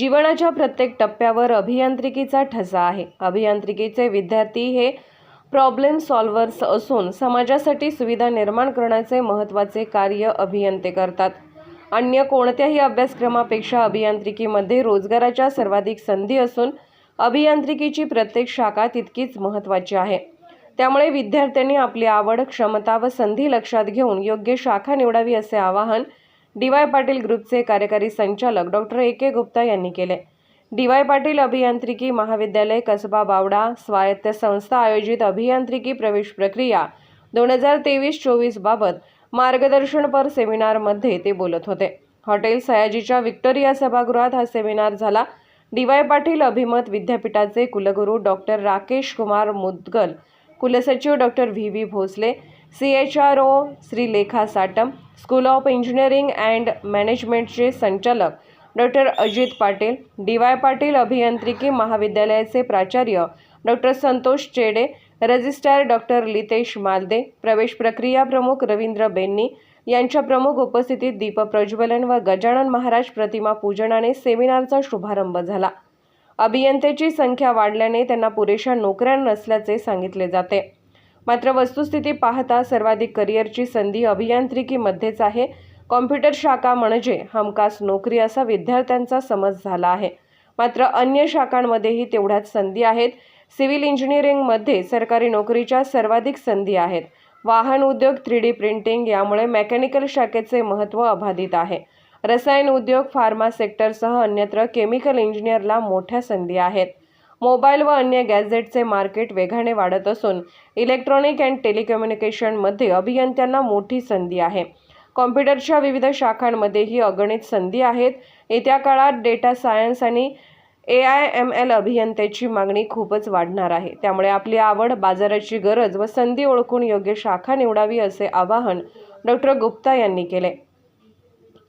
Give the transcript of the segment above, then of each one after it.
जीवनाच्या प्रत्येक टप्प्यावर अभियांत्रिकीचा ठसा आहे. अभियांत्रिकीचे विद्यार्थी हे प्रॉब्लेम सॉल्व्हर्स असून समाजासाठी सुविधा निर्माण करण्याचे महत्त्वाचे कार्य अभियंते करतात. अन्य कोणत्याही अभ्यासक्रमापेक्षा अभियांत्रिकीमध्ये रोजगाराच्या सर्वाधिक संधी असून अभियांत्रिकीची प्रत्येक शाखा तितकीच महत्त्वाची आहे. त्यामुळे विद्यार्थ्यांनी आपली आवड क्षमता व संधी लक्षात घेऊन योग्य शाखा निवडावी असे आवाहन डी वाय पाटील ग्रुपचे कार्यकारी संचालक डॉक्टर ए के गुप्ता यांनी केले. डी वाय पाटील अभियांत्रिकी महाविद्यालय कसबा बावडा स्वायत्त संस्था आयोजित अभियांत्रिकी प्रवेश प्रक्रिया दोन हजार तेवीस चोवीस बाबत मार्गदर्शनपर सेमिनारमध्ये ते बोलत होते. हॉटेल सयाजीच्या विक्टोरिया सभागृहात हा सेमिनार झाला. डी वाय पाटील अभिमत विद्यापीठाचे कुलगुरू डॉक्टर राकेश कुमार मुदगल कुलसचिव doctor V V Bhosale C H R O Shrilekha Satam school of engineering and मॅनेजमेंटचे संचालक doctor Ajit Patil D Y Patil अभियांत्रिकी महाविद्यालयाचे प्राचार्य डॉक्टर संतोष चेडे रजिस्ट्रार डॉक्टर लितेश मालदे प्रवेश प्रक्रिया प्रमुख रवींद्र बेन्नी यांच्या प्रमुख उपस्थितीत दीपप्रज्वलन व गजानन महाराज प्रतिमा पूजनाने सेमिनारचा शुभारंभ झाला. अभियंत्याची संख्या वाढल्याने त्यांना पुरेशा नोकऱ्या नसल्याचे सांगितले जाते. मात्र वस्तुस्थिती पाहता सर्वाधिक करिअरची संधी अभियांत्रिकीमध्येच आहे. कॉम्प्युटर शाखा म्हणजे हमखास नोकरी असा विद्यार्थ्यांचा समज झाला आहे. मात्र अन्य शाखांमध्येही तेवढ्याच संधी आहेत. सिव्हिल इंजिनिअरिंगमध्ये सरकारी नोकरीच्या सर्वाधिक संधी आहेत. वाहन उद्योग थ्री डी प्रिंटिंग यामुळे मेकॅनिकल शाखेचे महत्त्व अबाधित आहे. रसायन उद्योग फार्मा सेक्टरसह अन्यत्र केमिकल इंजिनियरला मोठ्या संधी आहेत. मोबाईल व अन्य गॅझेटचे मार्केट वेगाने वाढत असून इलेक्ट्रॉनिक अँड टेलिकम्युनिकेशनमध्ये अभियंत्यांना मोठी संधी आहे. कॉम्प्युटरच्या विविध शाखांमध्येही अगणित संधी आहेत. येत्या काळात डेटा सायन्स आणि ए आय एम एल अभियंत्याची मागणी खूपच वाढणार आहे. त्यामुळे आपली आवड बाजाराची गरज व संधी ओळखून योग्य शाखा निवडावी असे आवाहन डॉक्टर गुप्ता यांनी केले.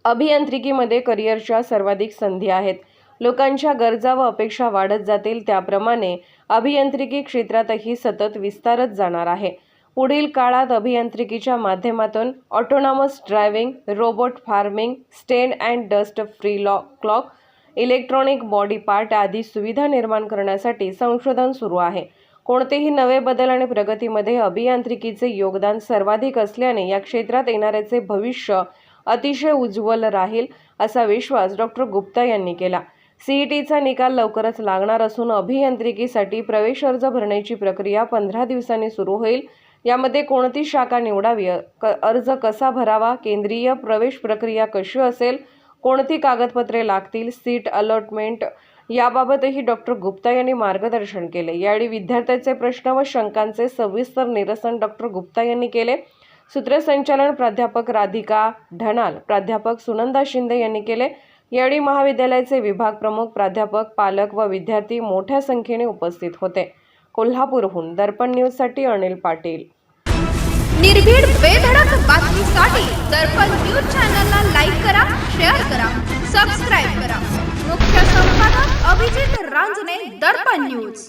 अभियांत्रिकीमध्ये करिअरच्या सर्वाधिक संधी आहेत. लोकांच्या गरजा व अपेक्षा वाढत जातील त्याप्रमाणे अभियांत्रिकी क्षेत्रातही सतत विस्तारत जाणार आहे. पुढील काळात अभियांत्रिकीच्या माध्यमातून autonomous driving robot farming stain and dust free law clock electronic body part आदी सुविधा निर्माण करण्यासाठी संशोधन सुरू आहे. कोणतेही नवे बदल आणि प्रगतीमध्ये अभियांत्रिकीचे योगदान सर्वाधिक असल्याने या क्षेत्रात येणाऱ्याचे भविष्य अतिशय उज्ज्वल राहील असा विश्वास डॉक्टर गुप्ता यांनी केला. सीईटीचा निकाल लवकरच लागणार असून अभियांत्रिकीसाठी प्रवेश अर्ज भरण्याची प्रक्रिया पंधरा दिवसांनी सुरू होईल. यामध्ये कोणती शाखा निवडावी? क अर्ज कसा भरावा? केंद्रीय प्रवेश प्रक्रिया कशी असेल? कोणती कागदपत्रे लागतील? सीट अलॉटमेंट याबाबतही डॉक्टर गुप्ता यांनी मार्गदर्शन केले. यावेळी विद्यार्थ्यांचे प्रश्न व शंकांचे सविस्तर निरसन डॉक्टर गुप्ता यांनी केले. सूत्रसंचालन प्राध्यापक राधिका ढणाल प्राध्यापक सुनंदा शिंदे यांनी केले. यावेळी महाविद्यालयाचे विभाग प्रमुख प्राध्यापक पालक व विद्यार्थी मोठ्या संख्येने उपस्थित होते. कोल्हापूरहून दर्पण न्यूजसाठी अनिल पाटील. निर्भीड बेधडक बातमीसाठी दर्पण न्यूज चॅनलला लाईक करा शेअर करा सबस्क्राईब करा. मुख्य संपादक अभिजित रांजने दर्पण न्यूज.